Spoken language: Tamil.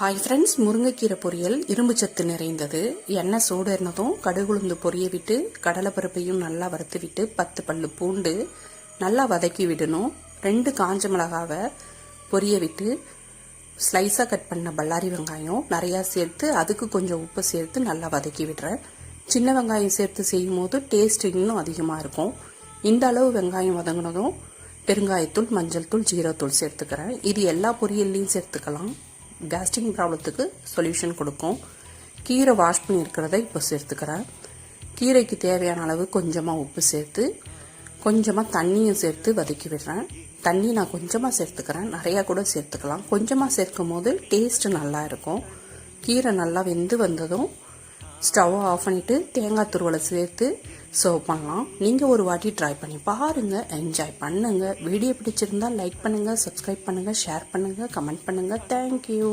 ஹாய் ஃப்ரெண்ட்ஸ் முருங்கைக்கீரை பொரியல் இரும்பு சத்து நிறைந்தது. எண்ணெய் சூடு இருந்ததும் கடுகுளுந்து பொரிய விட்டு கடலைப்பருப்பையும் நல்லா வறுத்து விட்டு பத்து பல்லு பூண்டு நல்லா வதக்கி விடணும். ரெண்டு காஞ்ச மிளகாவை பொரிய விட்டு ஸ்லைஸாக கட் பண்ண பல்லாரி வெங்காயம் நிறையா சேர்த்து அதுக்கு கொஞ்சம் உப்பு சேர்த்து நல்லா வதக்கி விடுறேன். சின்ன வெங்காயம் சேர்த்து செய்யும் போது டேஸ்ட் இன்னும் அதிகமாக இருக்கும். இந்த அளவு வெங்காயம் வதங்கினதும் பெருங்காயத்தூள் மஞ்சள் தூள் ஜீரத்தூள் சேர்த்துக்கிறேன். இது எல்லா பொரியல்லையும் சேர்த்துக்கலாம். கேஸ்டிங் ப்ராப்ளத்துக்கு சொல்யூஷன் கொடுக்கும். கீரை வாஷ் பண்ணியிருக்கிறத இப்போ சேர்த்துக்கிறேன். கீரைக்கு தேவையான அளவு கொஞ்சமாக உப்பு சேர்த்து கொஞ்சமாக தண்ணியும் சேர்த்து வதக்கி விடுறேன். தண்ணி நான் கொஞ்சமாக சேர்த்துக்கிறேன். நிறையா கூட சேர்த்துக்கலாம். கொஞ்சமாக சேர்க்கும் போது டேஸ்ட்டு நல்லா இருக்கும். கீரை நல்லா வெந்து வந்ததும் ஸ்டவ்வை ஆஃப் பண்ணிவிட்டு தேங்காய் துருவலை சேர்த்து சர்வ் பண்ணலாம். நீங்கள் ஒரு வாட்டி ட்ரை பண்ணி பாருங்கள் என்ஜாய் பண்ணுங்கள் வீடியோ பிடிச்சிருந்தால் லைக் பண்ணுங்கள் சப்ஸ்கிரைப் பண்ணுங்கள் ஷேர் பண்ணுங்கள் கமெண்ட் பண்ணுங்கள் தேங்க்யூ